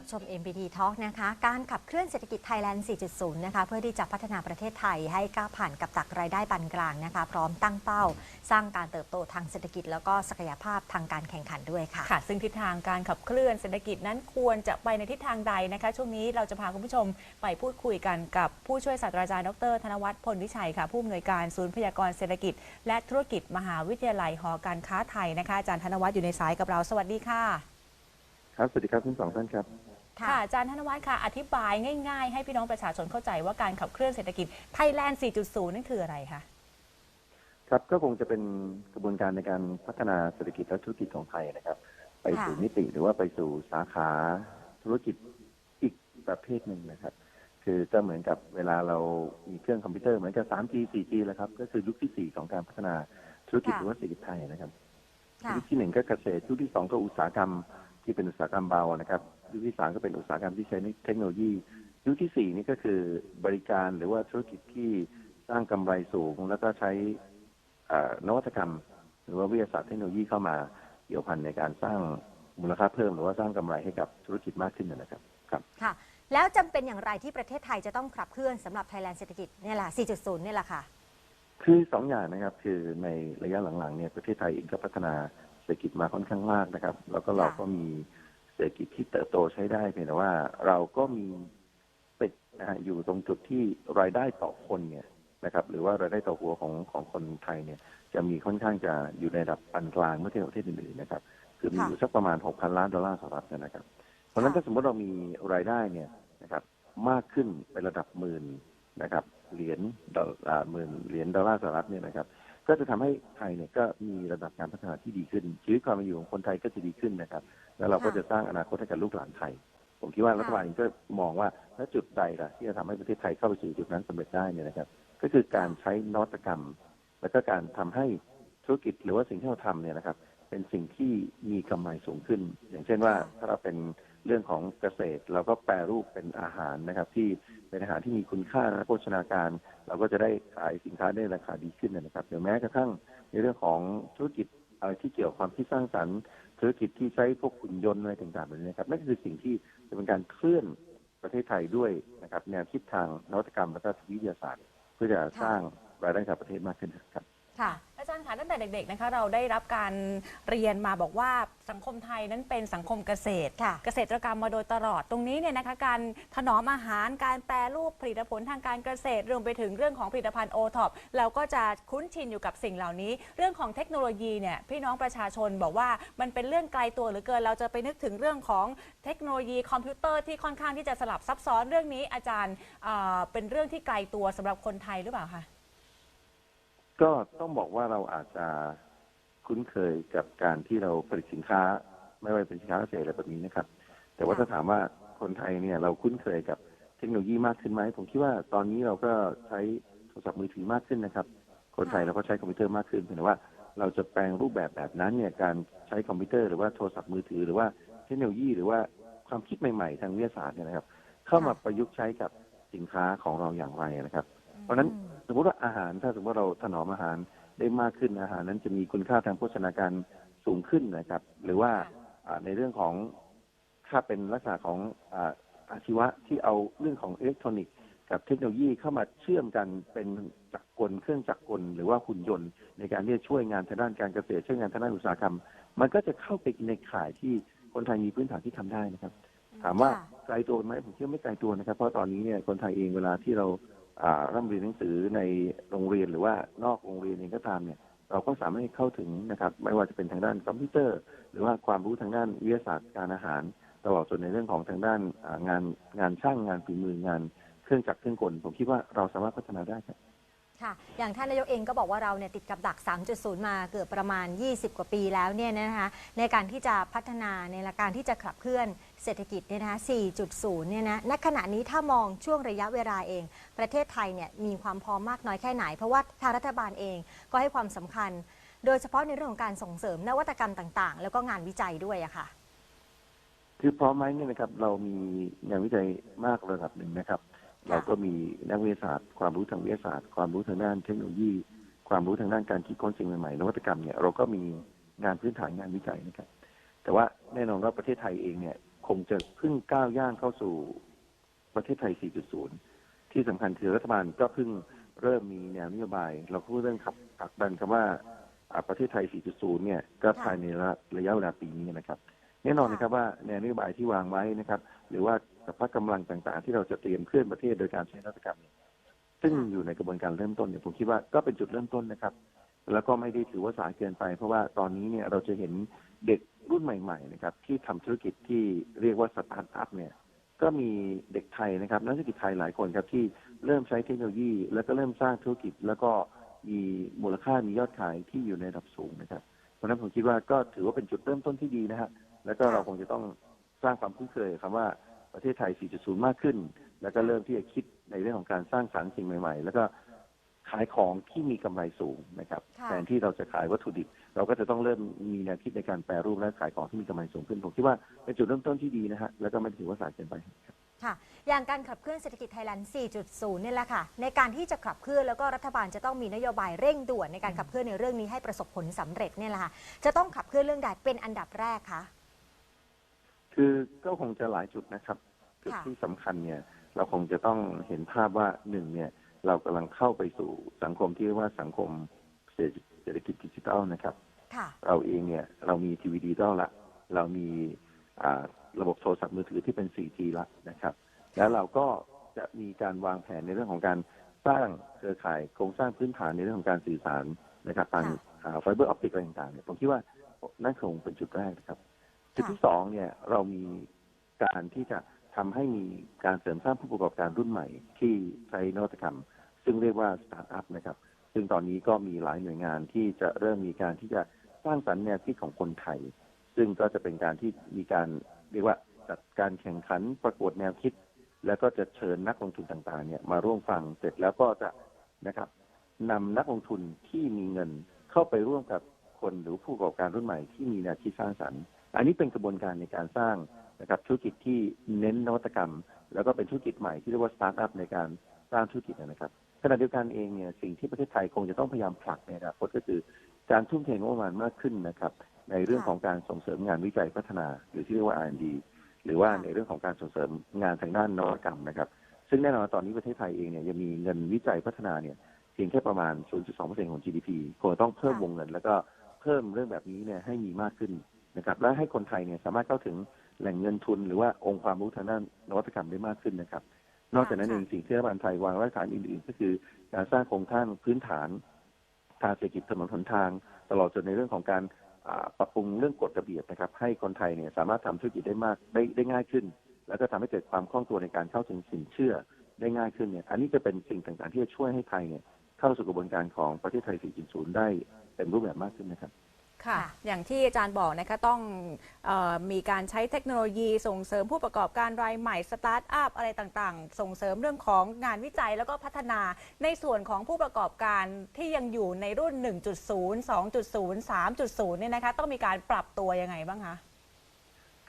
รับชม MBT Talk นะคะ การขับเคลื่อนเศรษฐกิจไทยแลนด์ 4.0 นะคะ เพื่อที่จะพัฒนาประเทศไทยให้ก้าวผ่านกับตักรายได้ปานกลางนะคะ พร้อมตั้งเป้า สร้างการเติบโตทางเศรษฐกิจ แล้วก็ศักยภาพทางการแข่งขันด้วยค่ะ ค่ะ ซึ่งทิศทางการขับเคลื่อนเศรษฐกิจนั้นควรจะไปในทิศทางใดนะคะ ช่วงนี้เราจะพาคุณผู้ชมไปพูดคุยกันกับผู้ช่วยศาสตราจารย์ดร ธนวัฒน์พลวิชัยค่ะ ผู้อำนวยการศูนย์พยากรณ์เศรษฐกิจ และธุรกิจมหาวิทยาลัยหอการค้าไทยนะคะ อาจารย์ธนวัฒน์อยู่ในสายกับเรา สวัสดีค่ะครับ สวัสดีครับทั้งสองท่านครับ ค่ะอาจารย์ธนวัฒน์ค่ะ อธิบายง่าย ๆ ให้พี่น้องประชาชนเข้าใจว่าการขับเคลื่อนเศรษฐกิจไทยแลนด์ 4.0 นั่นคืออะไรคะครับก็คงจะเป็นกระบวนการในการพัฒนาเศรษฐกิจและธุรกิจของไทยนะครับ ไปสู่ค่ะมิติหรือว่าไปสู่สาขาธุรกิจอีกประเภทหนึ่งนะครับ คือก็เหมือนกับเวลาเรามีเครื่องคอมพิวเตอร์เหมือนกับ 3G 4G แล้วครับ ก็คือยุคที่ 4 ของการพัฒนาธุรกิจค่ะหรือว่าเศรษฐกิจไทยนะครับค่ะยุคที่หนึ่งก็เกษตรยุคที่สองก็อุตสาหกรรมที่เป็นอุตสาหกรรมเบานะครับ ยุคที่สามก็เป็นอุตสาหกรรมที่ใช้เทคโนโลยี ยุคที่สี่นี่ก็คือบริการหรือว่าธุรกิจที่สร้างกำไรสูง แล้วก็ใช้เอ่อนวัตกรรม หรือว่าวิทยาศาสตร์เทคโนโลยีเข้ามาเกี่ยวพันในการสร้างมูลค่าเพิ่มหรือว่าสร้างกำไรให้กับธุรกิจมากขึ้นนะครับครับค่ะ แล้วจำเป็นอย่างไรที่ประเทศไทยจะต้องขับเคลื่อนสำหรับไทยแลนด์เศรษฐกิจเนี่ยแหละ 4.0 เนี่ยแหละค่ะ คือสองอย่างนะครับ คือในระยะหลังๆเนี่ยประเทศไทยเองก็พัฒนาเศรษฐกิจมาค่อนข้างมากนะครับ แล้วก็เราก็มีเศรษฐกิจที่เติบโตใช้ได้เพียงแต่ว่าเราก็มีติดนะฮะอยู่ตรงจุดที่รายได้ต่อคนเนี่ยนะครับ หรือว่ารายได้ต่อหัวของของคนไทยเนี่ย จะมีค่อนข้างจะอยู่ในระดับปานกลางเมื่อเทียบกับประเทศอื่นๆนะครับคือมีค่ะอยู่สักประมาณ 6,000 ล้านดอลลาร์สหรัฐนะครับ เพราะฉะนั้นค่ะถ้าสมมติเรามีรายได้เนี่ยนะครับ มากขึ้นเป็นระดับหมื่นนะครับเหรียญดอลอ่าหมื่นเหรียญดอลลาร์สหรัฐเนี่ยนะครับ ก็จะทำให้ไทยเนี่ยก็มีระดับการพัฒนาที่ดีขึ้น ชีวิตความเป็นอยู่ของคนไทยก็จะดีขึ้นนะครับ แล้วเราก็ค่ะจะสร้างอนาคตให้กับลูกหลานไทย ผมคิดว่าค่ะรัฐบาลเองก็มองว่าแล้วจุดใดล่ะที่จะทำให้ประเทศไทยเข้าไปสู่จุดนั้นสำเร็จได้เนี่ยนะครับ ก็คือการใช้นวัตกรรม แล้วก็การทำให้ธุรกิจหรือว่าสิ่งที่เราทำเนี่ยนะครับ เป็นสิ่งที่มีกำไรสูงขึ้น อย่างเช่นว่าค่ะถ้าเราเป็น เรื่องของเกษตรเราก็แปรรูปเป็นอาหารนะครับ ที่เป็นอาหารที่มีคุณค่าโภชนาการ เราก็จะได้ขายสินค้าได้ราคาดีขึ้นนะครับหรือแม้กระทั่งในเรื่องของธุรกิจอะไรที่เกี่ยวกับความคิดสร้างสรรค์ ธุรกิจที่ใช้พวกหุ่นยนต์อะไรต่างๆแบบนี้นะครับนั่นคือสิ่งที่จะเป็นการเคลื่อนประเทศไทยด้วยนะครับแนวคิดทางนวัตกรรมและก็วิทยาศาสตร์ เพื่อจะสร้างรายได้ให้กับประเทศมากขึ้นครับค่ะ คะตั้งแต่เด็กๆนะคะเราได้รับการเรียนมาบอกว่าสังคมไทยนั้นเป็นสังคมเกษตรค่ะ เกษตรกรรมมาโดยตลอดตรงนี้เนี่ยนะคะการถนอมอาหารการแปรรูปผลิตผลทางการเกษตรรวมไปถึงเรื่องของผลิตภัณฑ์โอท็อปเราก็จะคุ้นชินอยู่กับสิ่งเหล่านี้ เรื่องของเทคโนโลยีเนี่ยพี่น้องประชาชนบอกว่ามันเป็นเรื่องไกลตัวเหลือเกิน เราจะไปนึกถึงเรื่องของเทคโนโลยีคอมพิวเตอร์ที่ค่อนข้างที่จะสลับซับซ้อนเรื่องนี้อาจารย์เอ่อเป็นเรื่องที่ไกลตัวสำหรับคนไทยหรือเปล่าคะ ก็ต้องบอกว่าเราอาจจะคุ้นเคยกับการที่เราผลิตสินค้า ไม่ว่าเป็นสินค้าเกษตรอะไรแบบนี้นะครับ แต่ว่าถ้าถามว่าคนไทยเนี่ยเราคุ้นเคยกับเทคโนโลยีมากขึ้นไหมผมคิดว่าตอนนี้เราก็ใช้โทรศัพท์มือถือมากขึ้นนะครับ คนไทยเราก็ใช้คอมพิวเตอร์มากขึ้นเพียงแต่ว่าเราจะแปลงรูปแบบแบบนั้นเนี่ยการใช้คอมพิวเตอร์หรือว่าโทรศัพท์มือถือหรือว่าเทคโนโลยีหรือว่าความคิดใหม่ ๆ ทางวิทยาศาสตร์เนี่ยนะครับ เข้ามาประยุกต์ใช้กับสินค้าของเราอย่างไรนะครับ เพราะฉะนั้น มสมมติว่าอาหารถ้าสมมติว่าเราถนอมอาหารได้มากขึ้นอาหารนั้นจะมีคุณค่าทางโภชนาการสูงขึ้นนะครับ หรือว่าอ่าในเรื่องของถ้าเป็นลักษณะของอาอาชีวะที่เอาเรื่องของอิเล็กทรอนิกส์กับเทคโนโลยีเข้ามาเชื่อมกันเป็นจักรกลเครื่องจักรกล หรือว่าหุ่นยนต์ ในการที่จะช่วยงานทางด้านการเกษตรช่วยงานทางด้านอุตสาหกรรม มันก็จะเข้าไปในข่ายที่คนไทยมีพื้นฐานที่ทำได้นะครับ ถามว่าค่ะไกลตัวไหมผมคิดว่าไม่ไกลตัวนะครับ เพราะตอนนี้เนี่ยคนไทยเองเวลาที่เราอ่า ร่ำเรียนหนังสือในโรงเรียนหรือว่านอกโรงเรียนเองก็ตามเนี่ยเราก็สามารถเข้าถึงนะครับไม่ว่าจะเป็นทางด้านคอมพิวเตอร์ หรือว่าความรู้ทางด้านวิทยาศาสตร์การอาหารตลอดจนในเรื่องของทางด้านงานงานช่างงานฝีมืองานเครื่องจักรเครื่องกลผมคิดว่าเราสามารถพัฒนาได้ครับ ค่ะ อย่างท่านนายกเองก็บอกว่าเราเนี่ยติดกับดัก 3.0 มาเกือบประมาณ 20 กว่าปีแล้วเนี่ยนะคะในการที่จะพัฒนาในการที่จะขับเคลื่อนเศรษฐกิจเนี่ยนะคะ 4.0 เนี่ยนะ ณ ขณะนี้ถ้ามองช่วงระยะเวลาเอง ประเทศไทยเนี่ยมีความพร้อมมากน้อยแค่ไหน เพราะว่าทางรัฐบาลเองก็ให้ความสำคัญ โดยเฉพาะในเรื่องของการส่งเสริมนวัตกรรมต่าง ๆ แล้วก็งานวิจัยด้วยอะค่ะ คือพร้อมไหมเนี่ยนะครับเรามีงานวิจัยมากระดับหนึ่งนะครับ เราก็มีนักวิทยาศาสตร์ ความรู้ทางวิทยาศาสตร์ ความรู้ทางด้านเทคโนโลยี ความรู้ทางด้านการคิดค้นสิ่งใหม่ๆนวัตกรรมเนี่ยเราก็มีงานพื้นฐานงานวิจัยนะครับ แต่ว่าแน่นอนว่าประเทศไทยเองเนี่ย คงจะเพิ่งก้าวย่างเข้าสู่ประเทศไทย 4.0 ที่สำคัญคือรัฐบาลก็เพิ่งเริ่มมีแนวนโยบาย เราพูดเรื่องขับผลักดันคำว่าอ่าประเทศไทย 4.0 เนี่ยก็ภายในระระยะเวลาปีนี้นะครับ แน่นอนนะครับว่าแนวนโยบายที่วางไว้นะครับ หรือว่าสภาพกำลังต่างๆ ที่เราจะเตรียมเคลื่อนประเทศโดยการใช้นวัตกรรมเนี่ยซึ่งอยู่ในกระบวนการเริ่มต้นเนี่ยผมคิดว่าก็เป็นจุดเริ่มต้นนะครับ แล้วก็ไม่ได้ถือว่าสายเกินไป เพราะว่าตอนนี้เนี่ยเราจะเห็นเด็กรุ่นใหม่ๆนะครับที่ทำธุรกิจที่เรียกว่าสตาร์ทอัพเนี่ยก็มีเด็กไทยนะครับนักธุรกิจไทยหลายคนครับที่เริ่มใช้เทคโนโลยี แล้วก็เริ่มสร้างธุรกิจ แล้วก็มีมูลค่ามียอดขายที่อยู่ในระดับสูงนะครับ เพราะฉะนั้นผมคิดว่าก็ถือว่าเป็นจุดเริ่มต้นที่ดีนะฮะ แล้วก็เราคงจะต้องสร้างความคุ้นเคยคำว่าประเทศไทย 4.0 มากขึ้น แล้วก็เริ่มที่จะคิดในเรื่องของการสร้างสรรค์สิ่งใหม่ ๆ แล้วก็ขายของที่มีกำไรสูงนะครับค่ะแทนที่เราจะขายวัตถุดิบ เราก็จะต้องเริ่มมีแนวคิดในการแปรรูปและขายของที่มีกำไรสูงขึ้นผมคิดว่าเป็นจุดเริ่มต้นที่ดีนะฮะแล้วก็ไม่ถือว่าสายเกินไปครับค่ะ อย่างการขับเคลื่อนเศรษฐกิจไทยแลนด์ 4.0เนี่ยแหละค่ะ ในการที่จะขับเคลื่อนแล้วก็รัฐบาลจะต้องมีนโยบายเร่งด่วนในการขับเคลื่อนในเรื่องนี้ให้ประสบผลสำเร็จเนี่ยแหละค่ะ จะต้องขับเคลื่อนเรื่องใดเป็นอันดับแรกคะ คือก็คงจะหลายจุดนะครับ จุดค่ะที่สำคัญเนี่ย เราคงจะต้องเห็นภาพว่าหนึ่งเนี่ย เรากำลังเข้าไปสู่สังคมที่เรียกว่าสังคมเศรษฐกิจดิจิทัลนะครับค่ะเราเองเนี่ยเรามีทีวีดิจิตอลละ เรามีอ่าระบบโทรศัพท์มือถือที่เป็น 4G ละนะครับ แล้วเราก็จะมีการวางแผนในเรื่องของการสร้างเครือข่ายโครงสร้างพื้นฐานในเรื่องของการสื่อสารนะครับทางไฟเบอร์ออปติกอะไรต่างๆเนี่ยผมคิดว่านั่นคงเป็นจุดแรกนะครับ จุดที่สองเนี่ยเรามีการที่จะทำให้มีการเสริมสร้างผู้ประกอบการรุ่นใหม่ ที่ใช้นวัตกรรม ซึ่งเรียกว่าสตาร์ทอัพนะครับ ซึ่งตอนนี้ก็มีหลายหน่วยงานที่จะเริ่มมีการที่จะสร้างสรรค์แนวคิดของคนไทย ซึ่งก็จะเป็นการที่มีการเรียกว่าจัดการแข่งขันประกวดแนวคิด แล้วก็จะเชิญนักลงทุนต่างๆ เนี่ยมาร่วมฟังเสร็จแล้วก็จะนะครับนำนักลงทุนที่มีเงินเข้าไปร่วมกับ คนหรือผู้ประกอบการรุ่นใหม่ที่มีแนวคิดสร้างสรรค์ อันนี้เป็นกระบวนการในการสร้างนะครับธุรกิจที่เน้นนวัตกรรม แล้วก็เป็นธุรกิจใหม่ที่เรียกว่าสตาร์ทอัพในการสร้างธุรกิจนะครับขณะเดียวกันเองเนี่ยสิ่งที่ประเทศไทยคงจะต้องพยายามผลักในอนาคตก็คือการทุ่มเทงบประมาณมากขึ้นนะครับในเรื่องของการส่งเสริมงานวิจัยพัฒนา หรือที่เรียกว่า R&D หรือว่าในเรื่องของการส่งเสริมงานทางด้านนวัตกรรมนะครับ ซึ่งแน่นอนตอนนี้ประเทศไทยเองเนี่ยยังมีเงินวิจัยพัฒนาเนี่ยเพียงแค่ประมาณ 0.2%ของ GDP คงต้องเพิ่มวงเงิน แล้วก็ เพิ่มเรื่องแบบนี้เนี่ยให้มีมากขึ้นนะครับ และให้คนไทยเนี่ยสามารถเข้าถึงแหล่งเงินทุนหรือว่าองค์ความรู้ทางด้านนวัตกรรมได้มากขึ้นนะครับ นอกจากนั้นเองสิ่งที่รัฐบาลไทยวางรากฐานอื่น ๆ ก็คือการสร้างโครงสร้างพื้นฐานทางเศรษฐกิจถนนหนทาง ตลอดจนในเรื่องของการอ่าปรับปรุงเรื่องกฎระเบียบนะครับ ให้คนไทยเนี่ยสามารถทำธุรกิจได้มากได้ได้ง่ายขึ้น แล้วก็ทำให้เกิดความคล่องตัวในการเข้าถึงสินเชื่อได้ง่ายขึ้นเนี่ย อันนี้จะเป็นสิ่งต่างๆที่จะช่วยให้ไทยเนี่ย เข้าสู่กระบวนการของประเทศไทย 4.0 ได้เต็มรูปแบบมากขึ้นนะครับ ค่ะค่ะอย่างที่อาจารย์บอกนะคะต้องเออมีการใช้เทคโนโลยีส่งเสริมผู้ประกอบการรายใหม่สตาร์ทอัพอะไรต่างๆ ส่งเสริมเรื่องของงานวิจัยแล้วก็พัฒนาในส่วนของผู้ประกอบการที่ยังอยู่ในรุ่น 1.0 2.0 3.0 เนี่ยนะคะต้องมีการปรับตัวยังไงบ้างคะ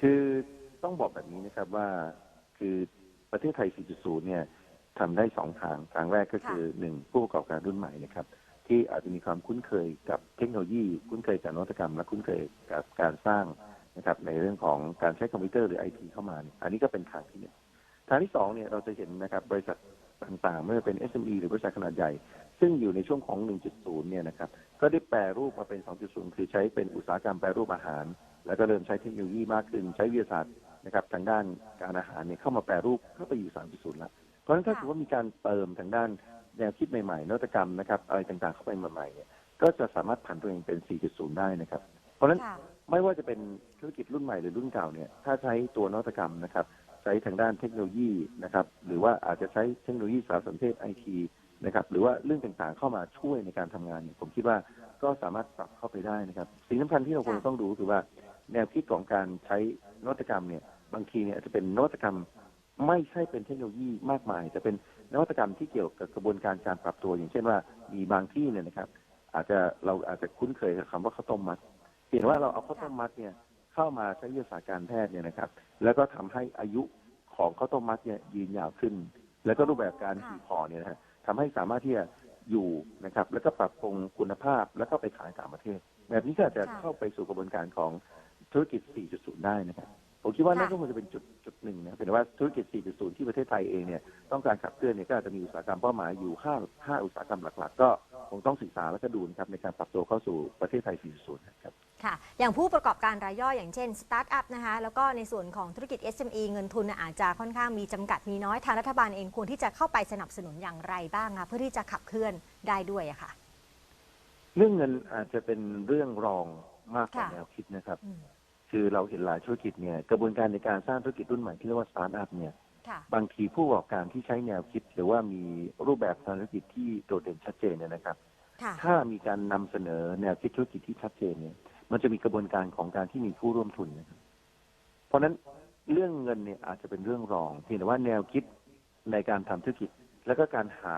คือต้องบอกแบบนี้นะครับว่าคือประเทศไทย 4.0 เนี่ย ทำได้สองทาง ทางแรกก็คือหนึ่งผู้ประกอบการรุ่นใหม่นะครับ ที่อาจจะมีความคุ้นเคยกับเทคโนโลยี คุ้นเคยกับนวัตกรรม และคุ้นเคยกับการสร้างนะครับ ในเรื่องของการใช้คอมพิวเตอร์หรือไอทีเข้ามาเนี่ยอันนี้ก็เป็นทางที่หนึ่งทางที่สองเนี่ยเราจะเห็นนะครับบริษัทต่างๆไม่ว่าเป็น SME หรือบริษัทขนาดใหญ่ ซึ่งอยู่ในช่วงของ 1.0 เนี่ยนะครับ ก็ได้แปรรูปมาเป็น 2.0 คือใช้เป็นอุตสาหกรรมแปรรูปอาหาร แล้วก็เริ่มใช้เทคโนโลยีมากขึ้น ใช้วิทยาศาสตร์นะครับทางด้านการอาหารเนี่ยเข้ามาแปรรูปเข้าไปอยู่ 3.0 แล้วเพ ราะฉะนั้นถ้าค่ะถือว่ามีการเติมทางด้านแนวคิดใหม่ๆนวัตกรรมนะครับอะไรต่างๆเข้าไปใหม่ๆเนี่ยก็จะสามารถผันตัวเองเป็น 4.0 ได้นะครับ เพราะฉะนั้นค่ะไม่ว่าจะเป็นธุรกิจรุ่นใหม่หรือรุ่นเก่าเนี่ยถ้าใช้ตัวนวัตกรรมนะครับใช้ทางด้านเทคโนโลยีนะครับหรือว่าอาจจะใช้เทคโนโลยีสารสนเทศไอทีนะครับหรือว่าเรื่องต่างๆเข้ามาช่วยในการทำงานเนี่ยผมคิดว่าก็สามารถปรับเข้าไปได้นะครับ สิ่งสำคัญที่เราควรจะต้องดูก็คือว่า แนวคิดของการใช้นวัตกรรมเนี่ยบางทีเนี่ยอาจจะเป็นนวัตกรรม ไม่ใช่เป็นเทคโนโลยีมากมายแต่เป็นนวัตกรรมที่เกี่ยวกับกระบวนการการปรับตัว อย่างเช่นว่ามีบางที่เนี่ยนะครับ อาจจะเราอาจจะคุ้นเคยกับคำว่าข้าวต้มมัดเห็นว่าเราเอาข้าวต้มมัดเนี่ยเข้ามาใช้วิทยาศาสตร์การแพทย์เนี่ยนะครับ แล้วก็ทำให้อายุของข้าวต้มมัดเนี่ยยืนยาวขึ้น แล้วก็รูปแบบการหีบห่อเนี่ยนะฮะทำให้สามารถที่จะอยู่นะครับ แล้วก็ปรับปรุงคุณภาพแล้วก็ไปขายต่างประเทศ แบบนี้ก็อาจจะเข้าไปสู่กระบวนการของธุรกิจ 4.0 ได้นะครับ ผมคิดว่านั่นก็คงจะเป็นจุด หนึ่งนะเป็นว่าธุรกิจ 4.0 ที่ประเทศไทยเองเนี่ยต้องการขับเคลื่อนเนี่ยก็อาจจะมีอุตสาหกรรมเป้าหมายอยู่5 5อุตสาหกรรมหลัก ๆ ก็คงต้องศึกษาและก็ดูนะครับในการปรับตัวเข้าสู่ประเทศไทย 4.0นะครับค่ะ อย่างผู้ประกอบการรายย่อยอย่างเช่นสตาร์ทอัพนะคะ แล้วก็ในส่วนของธุรกิจ SME เงินทุนน่ะอาจจะค่อนข้างมีจำกัดมีน้อย ทางรัฐบาลเองควรที่จะเข้าไปสนับสนุนอย่างไรบ้างคะเพื่อที่จะขับเคลื่อนได้ด้วยอะค่ะเรื่องเงินอาจจะเป็นเรื่องรองมากกว่าค่ะแนวคิดนะครับอืม คือเราเห็นหลายธุรกิจเนี่ยกระบวนการในการสร้างธุรกิจรุ่นใหม่ที่เรียกว่าสตาร์ทอัพเนี่ยค่ะ บางทีผู้ประกอบการที่ใช้แนวคิด หรือว่ามีรูปแบบทางธุรกิจที่โดดเด่นชัดเจนเนี่ยนะครับ ค่ะ ถ้ามีการนำเสนอแนวคิดธุรกิจที่ชัดเจนเนี่ย มันจะมีกระบวนการของการที่มีผู้ร่วมทุนนะครับ เพราะฉะนั้นเรื่องเงินเนี่ยอาจจะเป็นเรื่องรองเพียงแต่ว่าแนวคิดในการทำธุรกิจ แล้วก็การหา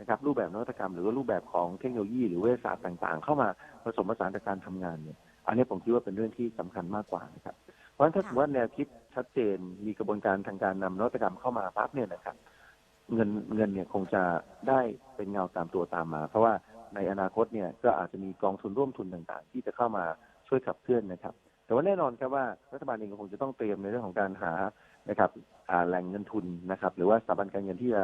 นะครับรูปแบบนวัตกรรม หรือว่ารูปแบบของเทคโนโลยี หรือวิทยาศาสตร์ต่างๆ เข้ามาผสมผสานกับการทำงานเนี่ย อันนี้ผมคิดว่าเป็นเรื่องที่สำคัญมากกว่านะครับ เพราะฉะนั้นถ้าค่ะสมมติว่าแนวคิดชัดเจนมีกระบวนการทางการนำนวัตกรรมเข้ามาปั๊บเนี่ยนะครับ เงินเงินเนี่ยคงจะได้เป็นเงาตามตัวตามมา เพราะว่าในอนาคตเนี่ยก็อาจจะมีกองทุนร่วมทุนต่างๆ ที่จะเข้ามาช่วยขับเคลื่อนนะครับ แต่ว่าแน่นอนครับว่ารัฐบาลเองก็คงจะต้องเตรียมในเรื่องของการหานะครับอ่าแหล่งเงินทุนนะครับ หรือว่าสถาบันการเงินที่จะ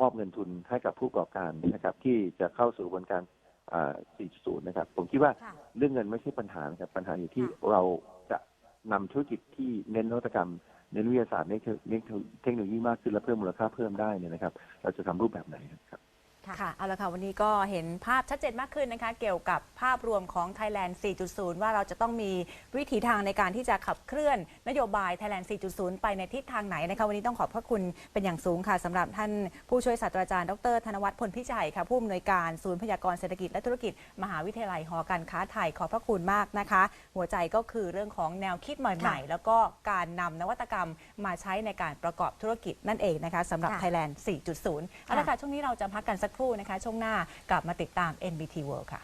มอบเงินทุนให้กับผู้ประกอบการนะครับ ที่จะเข้าสู่กระบวนการอ่า4.0 นะครับ ผมคิดว่าค่ะ เรื่องเงินไม่ใช่ปัญหานะครับ ปัญหาอยู่ที่ค่ะเราจะนำธุรกิจที่เน้นนวัตกรรมเน้นวิทยาศาสตร์เน้นเน้นเทคโนโลยีมากขึ้นและเพิ่มมูลค่าเพิ่มได้เนี่ยนะครับ เราจะทำรูปแบบไหนครับ ค่ะเอาละค่ะ วันนี้ก็เห็นภาพชัดเจนมากขึ้นนะคะ เกี่ยวกับภาพรวมของ Thailand 4.0 ว่าเราจะต้องมีวิถีทางในการที่จะขับเคลื่อนนโยบาย Thailand 4.0 ไปในทิศทางไหนนะคะ วันนี้ต้องขอบพระคุณเป็นอย่างสูงค่ะสำหรับท่านผู้ช่วยศาสตราจารย์ดร ธนวัฒน์พลพิชัยค่ะผู้อำนวยการศูนย์พยากรณ์เศรษฐกิจและธุรกิจ มหาวิทยาลัยหอการค้าไทยขอบพระคุณมากนะคะ หัวใจก็คือเรื่องของแนวคิดใหม่ๆ แล้วก็การนำนวัตกรรมมาใช้ในการประกอบธุรกิจนั่นเองนะคะสำหรับค่ะ Thailand 4.0เอาละค่ะช่วงนี้เราจะพักกันสักครู่นะคะ ช่วงหน้ากลับมาติดตาม NBT World ค่ะ